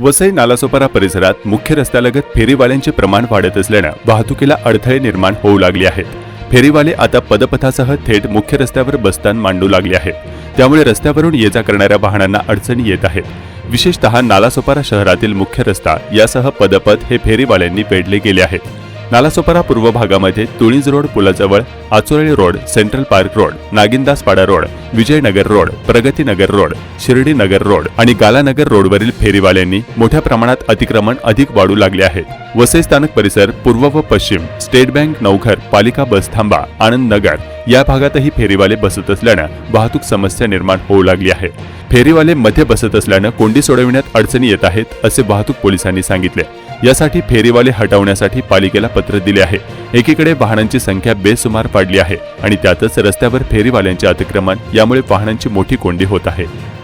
वसई नालासोपारा परिसरात मुख्य रस्त्यालगत फेरीवाल्यांचे प्रमाण वाढत असल्यानं वाहतुकीला अडथळे निर्माण होऊ लागले आहेत. फेरीवाले आता पदपथासह थेट मुख्य रस्त्यावर बसतान मांडू लागले आहेत. त्यामुळे रस्त्यावरून ये जा करणाऱ्या वाहनांना अडचणी येत आहेत. विशेषतः नालासोपारा शहरातील मुख्य रस्ता यासह पदपथ हे फेरीवाल्यांनी वेढले गेले आहेत. नालासोपारा पूर्व भागामध्ये Tulij road पुलाजवळ Achorali road central park road Nagindaspada road Vijaynagar road Pragatinagar road Shirdi Nagar road आणि गालानगर रोडवरील फेरीवाल्यांनी मोठ्या प्रमाणात अतिक्रमण अधिक वाढू लागले आहेत. वसई स्थानक परिसर पूर्व व पश्चिम स्टेट बँक नौघर पालिका बस थांबा आनंद नगर या भागातही फेरीवाले बसत असल्यानं वाहतूक समस्या निर्माण होऊ लागली आहे. फेरीवाले मध्ये बसत असल्यानं कोंडी सोडविण्यात अडचणी येत आहेत असे वाहतूक पोलिसांनी सांगितले. यासाठी फेरीवाले हटवण्यासाठी पालिकेला पत्र दिले आहे. एकीकडे वाहनांची संख्या बेसुमार वाढली आहे आणि त्यातच रस्त्यावर फेरीवाल्यांचे अतिक्रमण यामुळे वाहनांची मोठी कोंडी होत आहे.